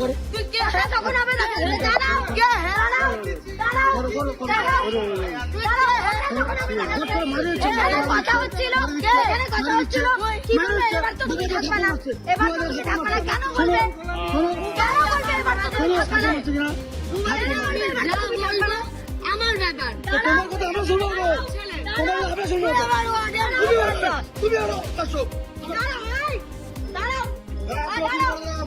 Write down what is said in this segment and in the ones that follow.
করো। কথা হচ্ছিল। কথা হচ্ছিল? কি বলবে? এবার তো তুমি থাকবে না। এবার তো তুমি থাকবে না। কেন বলবে? কেন বলবে? এবার তো তুমি থাকবে না। আমার ব্যাপার। তোমার কথা আমরা শুনব। তোমার আমরা শুনব। তুমি আরও তুমি আসো। দাঁড়াও দাঁড়াও। দাঁড়াও।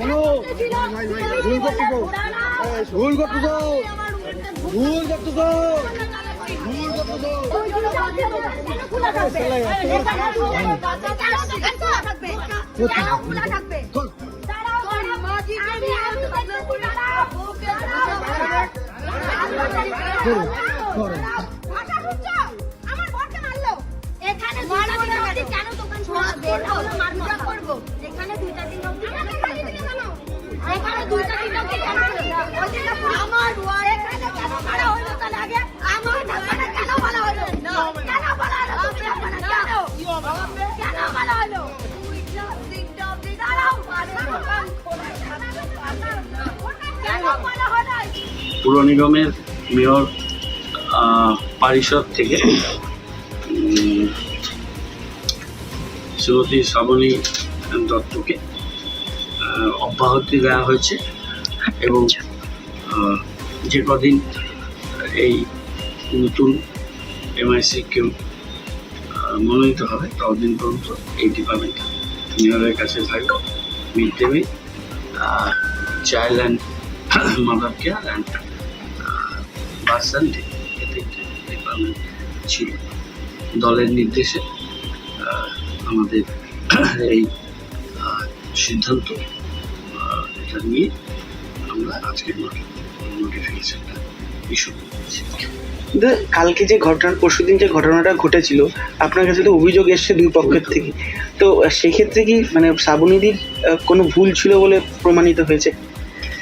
বলো। ভুল করতেছো ভুল করতেছো ভুল করতেছো ভুল করতেছো। এখানে পুর নিগমের মেয়র পরিষদ থেকে শ্রীমতী শ্রাবণী দত্তকে অব্যাহতি দেওয়া হয়েছে এবং যে কদিন এই নতুন এমআইসি কেউ মনোনীত হবে ততদিন পর্যন্ত এই ডিপার্টমেন্ট মেয়রের কাছে থাকবে। Mid day meal child and mother care and department ছিল। দলের নির্দেশে আমাদের এই সিদ্ধান্ত এটা নিয়ে আমরা আজকের নোটিফিকেশনটা ইস্যু করেছি। কালকে যে ঘটনা পরশুদিন যে ঘটনাটা ঘটেছিল আপনার কাছে তো অভিযোগ এসছে দুই পক্ষের থেকে। তো সেক্ষেত্রে কি মানে শ্রাবণীদির কোনো ভুল ছিল বলে প্রমাণিত হয়েছে?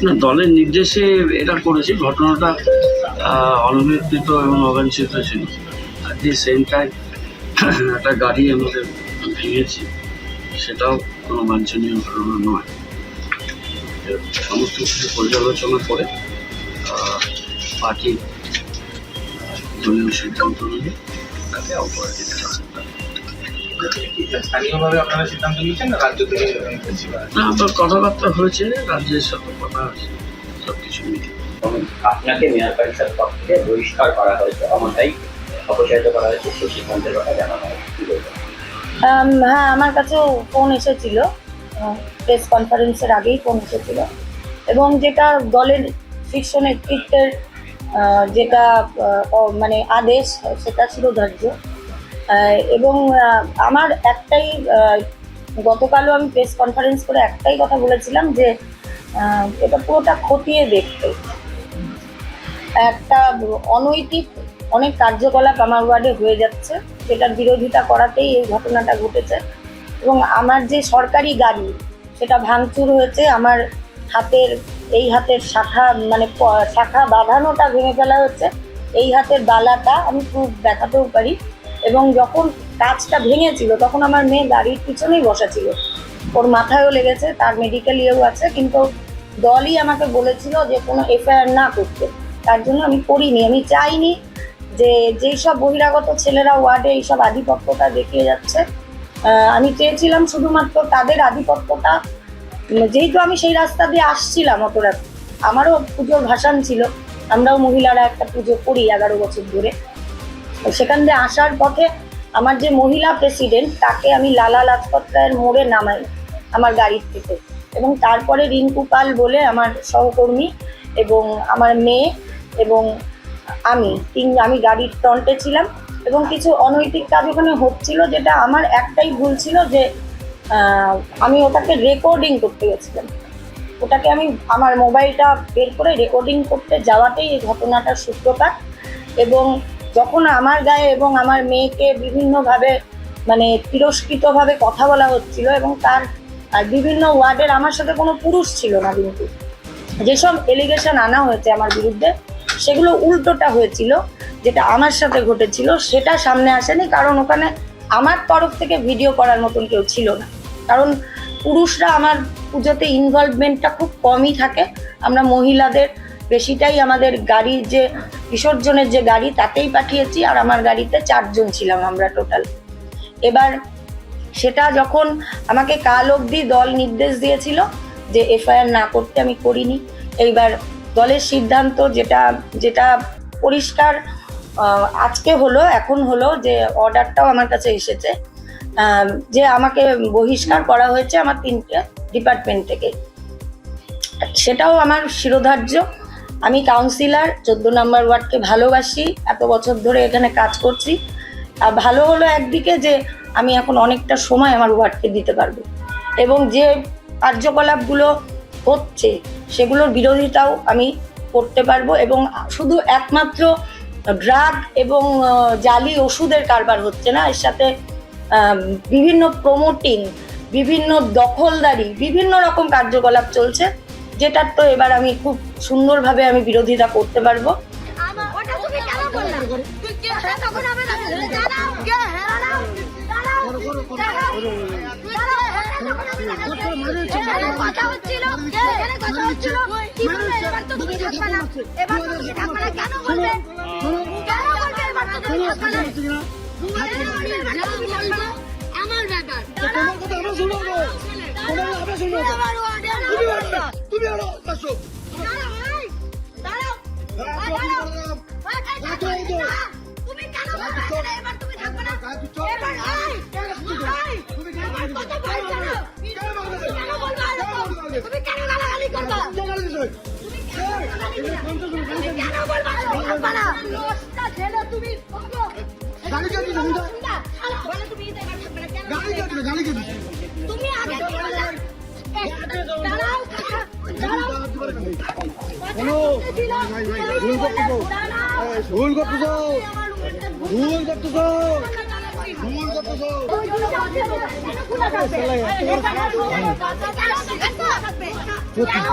না দলের নির্দেশে এটা করেছি ঘটনাটা আহ, এবং অবাঞ্ছিত ছিল। অ্যাট দি সেম টাইম একটা গাড়ি আমাদের ভেঙেছি সেটাও কোনো বাঞ্ছনীয় ঘটনা নয়। সমস্ত কিছু পর্যালোচনা করে পার্টির দলীয় সিদ্ধান্ত নিয়ে তাকে অপরাধী স্থানীয়ভাবে আপনারা সিদ্ধান্ত নিয়েছেন না রাজ্য থেকে না আপনার কথাবার্তা হয়েছে রাজ্যের সাথে কথা হয়েছে সব কিছু মিলে। এবং আপনাকে মেয়র পরিষদ পক্ষ থেকে বহিষ্কার করা হয়েছে অমনটাই অপসারিত করা হয়েছে সেই সিদ্ধান্তের কথা জানানো হ্যাঁ আমার কাছেও ফোন এসেছিল। প্রেস কনফারেন্সের আগেই ফোন এসেছিল। এবং যেটা দলের শীর্ষ নেতৃত্বের যেটা মানে আদেশ সেটা ছিল ধার্য। এবং আমার একটাই গতকালও আমি প্রেস কনফারেন্স করে একটাই কথা বলেছিলাম যে এটা পুরোটা খতিয়ে দেখতে। একটা অনৈতিক, অনেক কার্যকলাপ আমার ওয়ার্ডে হয়ে যাচ্ছে, সেটার বিরোধিতা করাতেই এই ঘটনাটা ঘটেছে। এবং আমার যে সরকারি গাড়ি, সেটা ভাঙচুর হয়েছে, আমার হাতের, এই হাতের শাখা মানে শাখা বাঁধানোটা ভেঙে ফেলা হচ্ছে, এই হাতের বালাটা আমি খুব দেখাতেও পারি। এবং যখন কাজটা ভেঙেছিল, তখন আমার মেয়ে গাড়ির পিছনেই বসা ছিল ওর মাথায়ও লেগেছে, তার মেডিকেল ইয়েও আছে, কিন্তু দলই আমাকে বলেছিল যে কোনো এফআইআর না করতে। তার জন্য আমি করিনি। আমি চাইনি যে যেই সব বহিরাগত ছেলেরা ওয়ার্ডে এইসব আধিপত্যটা দেখিয়ে যাচ্ছে আমি চেয়েছিলাম শুধুমাত্র তাদের আধিপত্যটা যেহেতু আমি সেই রাস্তা দিয়ে আসছিলাম অত রাত, আমারও পুজোর ভাসান ছিল। আমরাও মহিলারা একটা পুজো করি এগারো বছর ধরে। সেখান দিয়ে আসার পথে আমার যে মহিলা প্রেসিডেন্ট তাকে আমি লালা লাজপত রায়ের মোড়ে নামাই আমার গাড়ির থেকে। এবং তারপরে রিঙ্কু পাল বলে আমার সহকর্মী এবং আমার মেয়ে এবং আমি, তিন, আমি গাড়ির ফ্রন্টে ছিলাম এবং কিছু অনৈতিক কাজ ওখানে হচ্ছিল যেটা আমার একটাই ভুল ছিল যে আমি ওটাকে রেকর্ডিং করতে গেছিলাম। ওটাকে আমি আমার মোবাইলটা বের করে রেকর্ডিং করতে যাওয়াতেই এই ঘটনাটার সূত্রপাত এবং যখন আমার গায়ে এবং আমার মেয়েকে বিভিন্নভাবে মানে তিরস্কৃতভাবে কথা বলা হচ্ছিল এবং তার বিভিন্ন ওয়ার্ডের আমার সাথে কোনো পুরুষ ছিল না কিন্তু। যেসব এলিগেশন আনা হয়েছে আমার বিরুদ্ধে, সেগুলো উল্টোটা হয়েছিল, যেটা আমার সাথে ঘটেছিল, সেটা সামনে আসেনি, কারণ ওখানে আমার তরফ থেকে ভিডিও করার মতন কেউ ছিল না। কারণ পুরুষরা আমার পুজোতে ইনভলভমেন্টটা খুব কমই থাকে। আমরা মহিলাদের বেশিটাই আমাদের গাড়ির যে বিসর্জনের যে গাড়ি, তাতেই পাঠিয়েছি আর আমার গাড়িতে চারজন ছিলাম আমরা টোটাল এবার সেটা যখন আমাকে কাল অবধি দল নির্দেশ দিয়েছিল যে এফআইআর না করতে আমি করিনি, এইবার দলের সিদ্ধান্ত যেটা যেটা পরিষ্কার আজকে হলো, এখন হলো যে অর্ডারটাও আমার কাছে এসেছে যে আমাকে বহিষ্কার করা হয়েছে আমার তিনটে ডিপার্টমেন্ট থেকে। সেটাও আমার শিরোধার্য। আমি কাউন্সিলর চোদ্দ নম্বর ওয়ার্ডকে ভালোবাসি, এত বছর ধরে এখানে কাজ করছি। আর ভালো হলো একদিকে যে আমি এখন অনেকটা সময় আমার ওয়ার্ডকে দিতে পারব। এবং যে কার্যকলাপগুলো হচ্ছে, সেগুলোর বিরোধিতাও আমি করতে পারব এবং শুধু একমাত্র ড্রাগ এবং জালি ওষুধের কারবার হচ্ছে না, এর সাথে বিভিন্ন প্রমোটিং বিভিন্ন দখলদারি, বিভিন্ন রকম কার্যকলাপ চলছে। যেটার তো এবার আমি খুব সুন্দরভাবে আমি বিরোধিতা করতে পারব। আমার ব্যাপার। কথা আমরা শুনব। আমরা শুনব। না। আমার ওয়ার্ডে তুমি আনো, আসো। তুমি কেন বলবে? তুমি ভুল করতেছো। ভুল করতেছো। ভুল করতেছো। ভুল করতেছো। এখানে